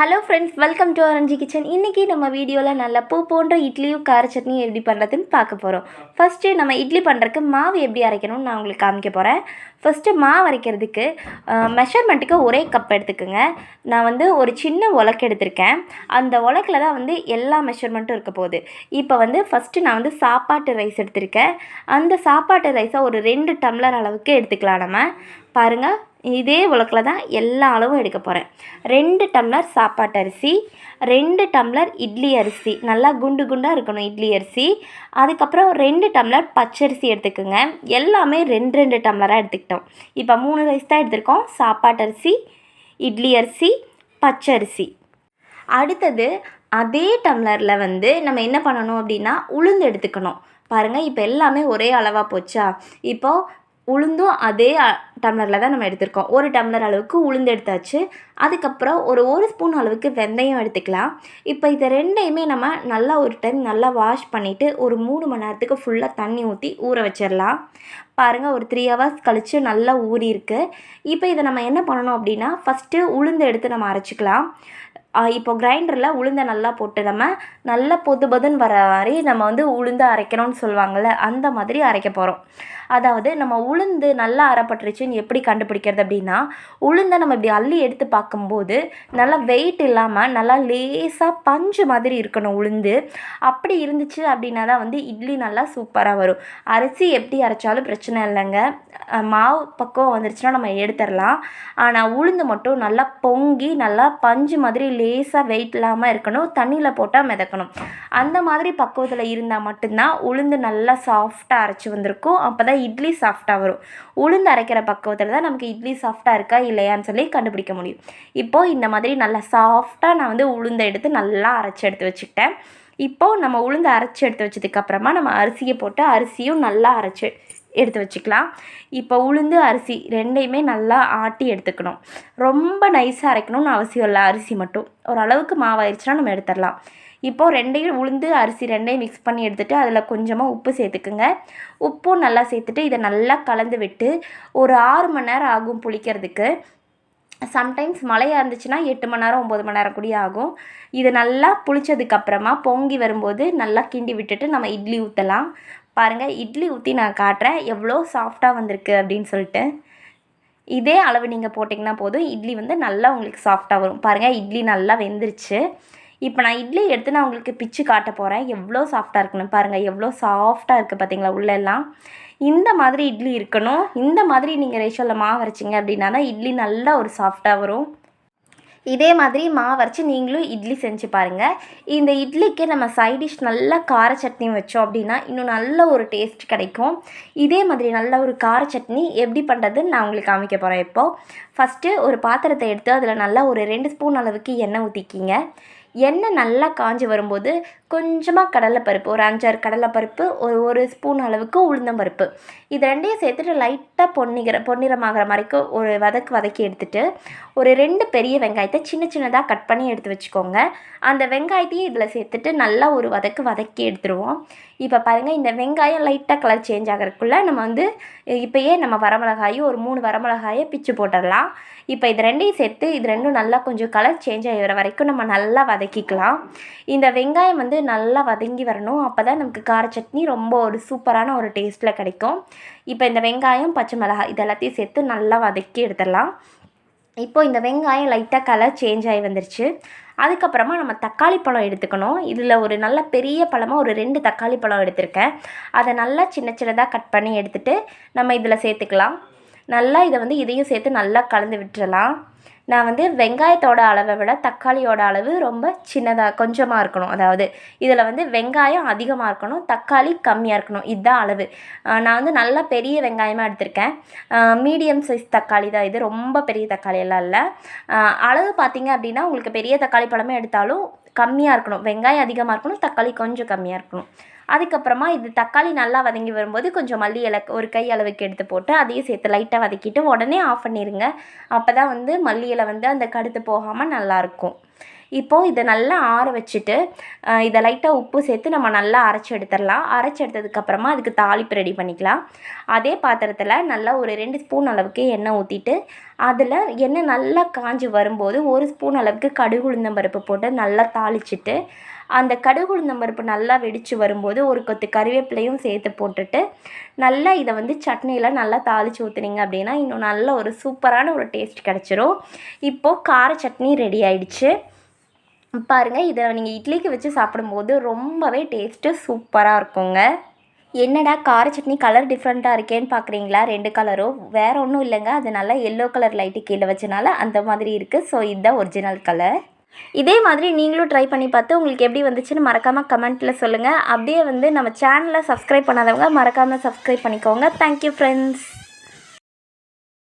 Hello friends welcome to Aranji kitchen இன்றைக்கி நம்ம வீடியோவில் நல்ல பூ போன்ற இட்லியும் கார சட்னியும் எப்படி பண்ணுறதுன்னு பார்க்க போகிறோம் ஃபஸ்ட்டு நம்ம இட்லி பண்ணுறதுக்கு மாவு எப்படி அரைக்கணும்னு நான் உங்களுக்கு காமிக்க போகிறேன் ஃபஸ்ட்டு மாவு அரைக்கிறதுக்கு மெஷர்மெண்ட்டுக்கு ஒரே கப் எடுத்துக்கோங்க. நான் வந்து ஒரு சின்ன உலக்கு எடுத்திருக்கேன். அந்த உலக்கில் தான் வந்து எல்லா மெஷர்மெண்ட்டும் இருக்க போகுது. இப்போ வந்து ஃபஸ்ட்டு நான் வந்து சாப்பாட்டு ரைஸ் எடுத்திருக்கேன். அந்த சாப்பாட்டு ரைஸை ஒரு ரெண்டு டம்ளர் அளவுக்கு எடுத்துக்கலாம் நம்ம. பாருங்கள் இதே உலக்கில் தான் எல்லா அளவும் எடுக்க போகிறேன் ரெண்டு டம்ளர் சாப்பாட்டு அரிசி ரெண்டு டம்ளர் இட்லி அரிசி. நல்லா குண்டு குண்டாக இருக்கணும் இட்லி அரிசி. அதுக்கப்புறம் ரெண்டு டம்ளர் பச்சரிசி எடுத்துக்கோங்க. எல்லாமே ரெண்டு ரெண்டு டம்ளராக எடுத்துக்கிட்டோம். இப்போ மூணு ரைஸ் தான் எடுத்திருக்கோம். சாப்பாட்டு அரிசி இட்லி அரிசி பச்சரிசி. அடுத்தது அதே டம்ளரில் வந்து நம்ம என்ன பண்ணணும் அப்படின்னா உளுந்து எடுத்துக்கணும். பாருங்கள் இப்போ எல்லாமே ஒரே அளவாக போச்சா? இப்போது உளுந்தும் அதே டம்ளரில் தான் நம்ம எடுத்திருக்கோம். ஒரு டம்ளர் அளவுக்கு உளுந்து எடுத்தாச்சு. அதுக்கப்புறம் ஒரு ஒரு ஸ்பூன் அளவுக்கு வெந்தயம் எடுத்துக்கலாம். இப்போ இதை ரெண்டையுமே நம்ம நல்லா ஒரு டைம் நல்லா வாஷ் பண்ணிவிட்டு ஒரு மூணு மணி நேரத்துக்கு ஃபுல்லாக தண்ணி ஊற்றி ஊற வச்சிடலாம். பாருங்கள் ஒரு த்ரீ ஹவர்ஸ் கழித்து நல்லா ஊறிருக்கு இப்போ இதை நம்ம என்ன பண்ணணும் அப்படின்னா ஃபஸ்ட்டு உளுந்து எடுத்து நம்ம அரைச்சிக்கலாம். இப்போ கிரைண்டரில் உளுந்தை நல்லா போட்டு நம்ம நல்லா பொது பொதுன்னு வர மாதிரி நம்ம வந்து உளுந்து அரைக்கணும்னு சொல்லுவாங்கள்ல அந்த மாதிரி அரைக்க போகிறோம் அதாவது நம்ம உளுந்து நல்லா அறப்பட்டுருச்சுன்னு எப்படி கண்டுபிடிக்கிறது அப்படின்னா உளுந்தை நம்ம இப்படி அள்ளி எடுத்து பார்க்கும்போது நல்லா வெயிட் இல்லாமல் நல்லா லேசாக பஞ்சு மாதிரி இருக்கணும் உளுந்து. அப்படி இருந்துச்சு அப்படின்னா தான் வந்து இட்லி நல்லா சூப்பராக வரும். அரிசி எப்படி அரைச்சாலும் பிரச்சனை இல்லைங்க. மாவு பக்குவம் வந்துருச்சுன்னா நம்ம எடுத்துடலாம். ஆனால் உளுந்து மட்டும் நல்லா பொங்கி நல்லா பஞ்சு மாதிரி லேசாக வெயிட் இல்லாமல் இருக்கணும். தண்ணியில் போட்டால் மிதக்கணும். அந்த மாதிரி பக்குவத்தில் இருந்தால் மட்டும்தான் உளுந்து நல்லா சாஃப்டாக அரைச்சி வந்திருக்கும். அப்போ தான் இட்லி சாஃப்டாக வரும். உளுந்து அரைக்கிற பக்குவத்தில் தான் நமக்கு இட்லி சாஃப்டாக இருக்கா இல்லையான்னு சொல்லி கண்டுபிடிக்க முடியும். இப்போது இந்த மாதிரி நல்லா சாஃப்டாக நான் வந்து உளுந்தை எடுத்து நல்லா அரைச்சி எடுத்து வச்சுக்கிட்டேன். இப்போது நம்ம உளுந்து அரைச்சி எடுத்து வச்சதுக்கப்புறமா நம்ம அரிசியை போட்டு அரிசியும் நல்லா அரைச்சி எடுத்து வச்சுக்கலாம். இப்போ உளுந்து அரிசி ரெண்டையுமே நல்லா ஆட்டி எடுத்துக்கணும். ரொம்ப நைஸாக அரைக்கணும்னு அவசியம் இல்லை அரிசி மட்டும். ஓரளவுக்கு மாவாயிருச்சுன்னா நம்ம எடுத்துடலாம். இப்போது ரெண்டையும் உளுந்து அரிசி ரெண்டையும் மிக்ஸ் பண்ணி எடுத்துகிட்டு அதில் கொஞ்சமாக உப்பு சேர்த்துக்குங்க. உப்பும் நல்லா சேர்த்துட்டு இதை நல்லா கலந்து விட்டு ஒரு ஆறு மணி நேரம் ஆகும் புளிக்கிறதுக்கு. சம்டைம்ஸ் மழையாக இருந்துச்சுன்னா எட்டு மணி நேரம் ஒம்பது மணி நேரம் கூட ஆகும். இது நல்லா புளிச்சதுக்கப்புறமா பொங்கி வரும்போது நல்லா கிண்டி விட்டுட்டு நம்ம இட்லி ஊற்றலாம் பாருங்கள் இட்லி ஊற்றி நான் காட்டுறேன். எவ்வளோ சாஃப்டாக வந்திருக்கு அப்படின்னு சொல்லிட்டு. இதே அளவு நீங்கள் போட்டிங்கன்னா போதும். இட்லி வந்து நல்லா உங்களுக்கு சாஃப்டாக வரும். பாருங்கள் இட்லி நல்லா வெந்துருச்சு. இப்போ நான் இட்லி எடுத்து நான் உங்களுக்கு பிச்சு காட்ட போகிறேன் எவ்வளோ சாஃப்டாக இருக்குன்னு பாருங்கள் எவ்வளோ சாஃப்டாக இருக்குது பார்த்தீங்களா உள்ளெல்லாம் இந்த மாதிரி இட்லி இருக்கணும். இந்த மாதிரி நீங்கள் ரேஷோவில் மாவு வரைச்சிங்க அப்படின்னா தான் இட்லி நல்லா ஒரு சாஃப்டாக வரும். இதே மாதிரி மாவு அரைச்சி நீங்களும் இட்லி செஞ்சு பாருங்கள் இந்த இட்லிக்கு நம்ம சைட் டிஷ் நல்லா கார சட்னி வச்சோம் அப்படின்னா இன்னும் நல்ல ஒரு டேஸ்ட் கிடைக்கும். இதே மாதிரி நல்ல ஒரு கார சட்னி எப்படி பண்ணுறதுன்னு நான் உங்களுக்கு காமிக்க போகிறேன் இப்போது ஃபஸ்ட்டு ஒரு பாத்திரத்தை எடுத்து அதில் நல்லா ஒரு ரெண்டு ஸ்பூன் அளவுக்கு எண்ணெய் ஊற்றிக்கிங்க எண்ணெய் நல்லா காஞ்சி வரும்போது கொஞ்சமாக கடலைப்பருப்பு ஒரு அஞ்சாறு கடலைப்பருப்பு ஒரு ஒரு ஸ்பூன் அளவுக்கு உளுந்தம்பருப்பு இது ரெண்டையும் சேர்த்துட்டு லைட்டாக பொன்னிகிற பொன்னிறமாகிற மாதிரிக்கு ஒரு வதக்கு வதக்கி எடுத்துகிட்டு ஒரு ரெண்டு பெரிய வெங்காயத்தை சின்ன சின்னதாக கட் பண்ணி எடுத்து வச்சுக்கோங்க. அந்த வெங்காயத்தையும் இதில் சேர்த்துட்டு நல்லா ஒரு வதக்கு வதக்கி எடுத்துருவோம். இப்போ பாருங்கள் இந்த வெங்காயம் லைட்டாக கலர் சேஞ்ச் ஆகிறதுக்குள்ளே நம்ம வந்து இப்போயே நம்ம வரமிளகாயும் ஒரு மூணு வரமிளகாயை பிச்சு போட்டுடலாம். இப்போ இது ரெண்டையும் சேர்த்து இது ரெண்டும் நல்லா கொஞ்சம் கலர் சேஞ்ச் ஆகிற வரைக்கும் நம்ம நல்லா வதக்கிக்கலாம். இந்த வெங்காயம் வந்து நல்லா வதங்கி வரணும். அப்போ தான் நமக்கு கார சட்னி ரொம்ப ஒரு சூப்பரான ஒரு டேஸ்ட்டில் கிடைக்கும். இப்போ இந்த வெங்காயம் பச்சை மிளகாய் இது எல்லாத்தையும் சேர்த்து நல்லா வதக்கி எடுத்துடலாம். இப்போ இந்த வெங்காயம் லைட்டாக கலர் சேஞ்ச் ஆகி வந்துருச்சு. அதுக்கப்புறமா நம்ம தக்காளி பழம் எடுத்துக்கணும். இதில் ஒரு நல்ல பெரிய பழமாக ஒரு ரெண்டு தக்காளி பழம் எடுத்திருக்கேன். அதை நல்லா சின்ன சின்னதாக கட் பண்ணி எடுத்துகிட்டு நம்ம இதில் சேர்த்துக்கலாம். நல்லா இதை வந்து இதையும் சேர்த்து நல்லா கலந்து விட்டுறலாம். நான் வந்து வெங்காயத்தோட அளவை விட தக்காளியோட அளவு ரொம்ப சின்னதாக கொஞ்சமாக இருக்கணும். அதாவது இதில் வந்து வெங்காயம் அதிகமாக இருக்கணும் தக்காளி கம்மியாக இருக்கணும். இதுதான் அளவு. நான் வந்து நல்லா பெரிய வெங்காயமாக எடுத்திருக்கேன். மீடியம் சைஸ் தக்காளி தான் இது. ரொம்ப பெரிய தக்காளி எல்லாம் இல்லை. அளவு பார்த்தீங்க அப்படின்னா உங்களுக்கு பெரிய தக்காளி பழமே எடுத்தாலும் கம்மியாக இருக்கணும். வெங்காயம் அதிகமாக இருக்கணும் தக்காளி கொஞ்சம் கம்மியாக இருக்கணும். அதுக்கப்புறமா இது தக்காளி நல்லா வதங்கி வரும்போது கொஞ்சம் மல்லி இலை ஒரு கை அளவுக்கு எடுத்து போட்டு அதையும் சேர்த்து லைட்டாக வதக்கிட்டு உடனே ஆஃப் பண்ணிடுங்க அப்போ தான் வந்து மல்லி இலை வந்து அந்த கடுத்து போகாமல் நல்லாயிருக்கும் இப்போது இதை நல்லா ஆற வச்சுட்டு இதை லைட்டாக உப்பு சேர்த்து நம்ம நல்லா அரைச்சி எடுத்துடலாம். அரைச்சி எடுத்ததுக்கப்புறமா அதுக்கு தாளிப்பு ரெடி பண்ணிக்கலாம். அதே பாத்திரத்தில் நல்லா ஒரு ரெண்டு ஸ்பூன் அளவுக்கு எண்ணெய் ஊற்றிட்டு அதில் எண்ணெய் நல்லா காஞ்சி வரும்போது ஒரு ஸ்பூன் அளவுக்கு கடுகு உளுந்தம் பருப்பு போட்டு நல்லா தாளிச்சிட்டு அந்த கடுகு உளுந்தம் பருப்பு நல்லா வெடித்து வரும்போது ஒரு கொத்து கறிவேப்பிலையும் சேர்த்து போட்டுட்டு நல்லா இதை வந்து சட்னியில் நல்லா தாளித்து ஊற்றுனீங்க அப்படின்னா இன்னும் நல்ல ஒரு சூப்பரான ஒரு டேஸ்ட் கிடச்சிரும். இப்போது கார சட்னி ரெடி ஆயிடுச்சு. பாருங்கள் இதை நீங்கள் இட்லிக்கு வச்சு சாப்பிடும்போது ரொம்பவே டேஸ்ட்டு சூப்பராக இருக்குங்க. என்னடா கார சட்னி கலர் டிஃப்ரெண்ட்டாக இருக்கேன்னு பார்க்குறீங்களா ரெண்டு கலரும் வேறு ஒன்றும் இல்லைங்க. அது நல்லா எல்லோ கலர் லைட்டு கீழே வச்சனால அந்த மாதிரி இருக்குது ஸோ இதுதான் ஒரிஜினல் கலர் இதே மாதிரி நீங்களும் ட்ரை பண்ணி பார்த்து உங்களுக்கு எப்படி வந்துச்சுன்னு மறக்காமல் கமெண்ட்டில் சொல்லுங்கள் அப்படியே வந்து நம்ம சேனலை சப்ஸ்கிரைப் பண்ணாதவங்க மறக்காமல் சப்ஸ்கிரைப் பண்ணிக்கோங்க. Thank you friends